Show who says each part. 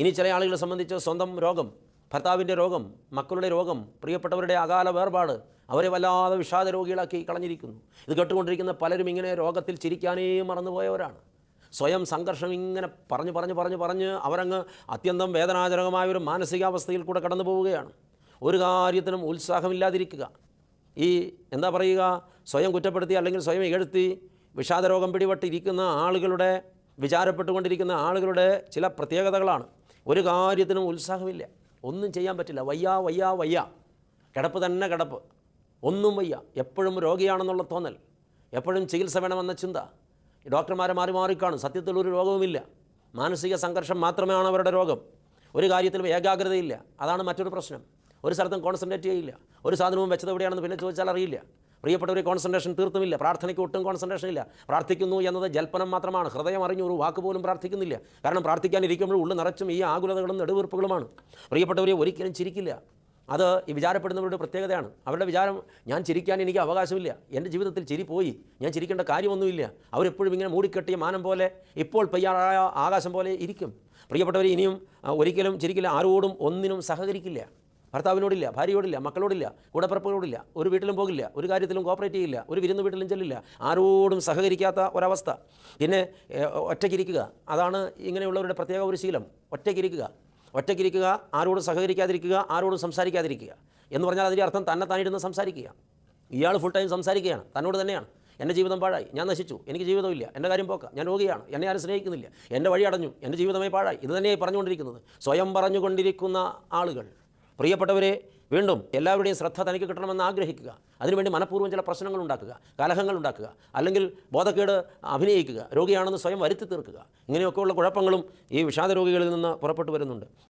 Speaker 1: ഇനി ചില ആളുകളെ സംബന്ധിച്ച് സ്വന്തം രോഗം ഭർത്താവിന്റെ രോഗം മക്കളുടെ രോഗം പ്രിയപ്പെട്ടവരുടെ അകാല വേർപാട് അവരെ വല്ലാതെ വിഷാദ രോഗികളാക്കി കളഞ്ഞിരിക്കുന്നു. ഇത് കേട്ടുകൊണ്ടിരിക്കുന്ന പലരും ഇങ്ങനെ രോഗത്തിൽ ചിരിക്കാനേ മറന്നുപോയവരാണ്. സ്വയം സംഘർഷം ഇങ്ങനെ പറഞ്ഞു പറഞ്ഞു പറഞ്ഞു പറഞ്ഞ് അവരങ്ങ് അത്യന്തം വേദനാജനകമായ ഒരു മാനസികാവസ്ഥയിൽ കൂടെ കടന്നു പോവുകയാണ്. ഒരു കാര്യത്തിനും ഉത്സാഹമില്ലാതിരിക്കുക. ഈ എന്താ പറയുക സ്വയം കുറ്റപ്പെടുത്തി അല്ലെങ്കിൽ സ്വയം ഇകഴ്ത്തി വിഷാദരോഗം പിടിപെട്ടിരിക്കുന്ന ആളുകളുടെ വിചാരപ്പെട്ടുകൊണ്ടിരിക്കുന്ന ആളുകളുടെ ചില പ്രത്യേകതകളാണ്. ഒരു കാര്യത്തിനും ഉത്സാഹമില്ല. ഒന്നും ചെയ്യാൻ പറ്റില്ല. വയ്യ വയ്യ വയ്യ. കിടപ്പ് തന്നെ കിടപ്പ്. ഒന്നും വയ്യ. എപ്പോഴും രോഗിയാണെന്നുള്ള തോന്നൽ. എപ്പോഴും ചികിത്സ വേണമെന്ന ചിന്ത. ഡോക്ടർമാരെ മാറി മാറിക്കാണും സത്യത്തിൽ ഒരു രോഗവുമില്ല. മാനസിക സംഘർഷം മാത്രമാണ് അവരുടെ രോഗം. ഒരു കാര്യത്തിലും ഏകാഗ്രതയില്ല. അതാണ് മറ്റൊരു പ്രശ്നം. ഒരു സ്ഥലത്തും കോൺസെൻട്രേറ്റ് ചെയ്യില്ല ഒരു സാധനവും വെച്ചത് എവിടെയാണെന്ന് പിന്നെ ചോദിച്ചാൽ അറിയില്ല. പ്രിയപ്പെട്ടവരെ കോൺസെൻട്രേഷൻ തീർത്തുമില്ല. പ്രാർത്ഥനയ്ക്ക് ഒട്ടും കോൺസെൻട്രേഷൻ ഇല്ല. പ്രാർത്ഥിക്കുന്നു എന്നത് ജൽപ്പനം മാത്രമാണ്. ഹൃദയം അറിഞ്ഞു ഒരു വാക്ക് പോലും പ്രാർത്ഥിക്കുന്നില്ല. കാരണം പ്രാർത്ഥിക്കാനിരിക്കുമ്പോൾ ഉള്ളു നിറച്ചും ഈ ആകുലതകളും നെടുവീർപ്പുകളുമാണ്. പ്രിയപ്പെട്ടവരെ ഒരിക്കലും ചിരിക്കില്ല. അത് ഈ വിചാരപ്പെടുന്നവരുടെ പ്രത്യേകതയാണ്. അവരുടെ വിചാരം ഞാൻ ചിരിക്കാൻ എനിക്ക് അവകാശമില്ല. എന്റെ ജീവിതത്തിൽ ചിരി പോയി. ഞാൻ ചിരിക്കേണ്ട കാര്യമൊന്നുമില്ല. അവരെപ്പോഴും ഇങ്ങനെ മൂടിക്കെട്ടിയ മാനം പോലെ ഇപ്പോൾ പെയ്യാറായ ആകാശം പോലെ ഇരിക്കും. പ്രിയപ്പെട്ടവർ ഇനിയും ഒരിക്കലും ചിരിക്കില്ല. ആരോടും ഒന്നിനും സഹകരിക്കില്ല. ഭർത്താവിനോടില്ല ഭാര്യയോടില്ല മക്കളോടില്ല കൂടപ്പിറപ്പുകളോടില്ല ഒരു വീട്ടിലും പോകില്ല ഒരു കാര്യത്തിലും കോപ്പറേറ്റ് ചെയ്യില്ല ഒരു വിരുന്ന് വീട്ടിലും ചെല്ലില്ല ആരോടും സഹകരിക്കാത്ത ഒരവസ്ഥ. പിന്നെ ഒറ്റയ്ക്കിരിക്കുക അതാണ് ഇങ്ങനെയുള്ളവരുടെ പ്രത്യേക ഒരു ശീലം. ഒറ്റയ്ക്കിരിക്കുക ഒറ്റയ്ക്കിരിക്കുക ആരോടും സഹകരിക്കാതിരിക്കുക ആരോടും സംസാരിക്കാതിരിക്കുക. എന്ന് പറഞ്ഞാൽ അതിന്റെ അർത്ഥം തന്നെ താനിരുന്ന് സംസാരിക്കുക. ഇയാൾ ഫുൾ ടൈം സംസാരിക്കുകയാണ് തന്നോട് തന്നെയാണ്. എന്റെ ജീവിതം പാഴായി ഞാൻ നശിച്ചു എനിക്ക് ജീവിതമില്ല എന്റെ കാര്യം പോക്ക ഞാൻ രോഗിയാണ് എന്നെ ആരും സ്നേഹിക്കുന്നില്ല എന്റെ വഴി അടഞ്ഞു എന്റെ ജീവിതമായി പാഴായി. ഇത് തന്നെയായി പറഞ്ഞുകൊണ്ടിരിക്കുന്നത്. സ്വയം പറഞ്ഞുകൊണ്ടിരിക്കുന്ന ആളുകൾ. പ്രിയപ്പെട്ടവരെ വീണ്ടും എല്ലാവരുടെയും ശ്രദ്ധ തനിക്ക് കിട്ടണമെന്ന് ആഗ്രഹിക്കുക. അതിനുവേണ്ടി മനഃപൂർവം ചില പ്രശ്നങ്ങൾ ഉണ്ടാക്കുക കലഹങ്ങൾ ഉണ്ടാക്കുക അല്ലെങ്കിൽ ബോധക്കേട് അഭിനയിക്കുക രോഗിയാണെന്ന് സ്വയം വരുത്തി തീർക്കുക. ഇങ്ങനെയൊക്കെയുള്ള കുഴപ്പങ്ങളും ഈ വിഷാദ രോഗികളിൽ നിന്ന് പുറപ്പെട്ടു വരുന്നുണ്ട്.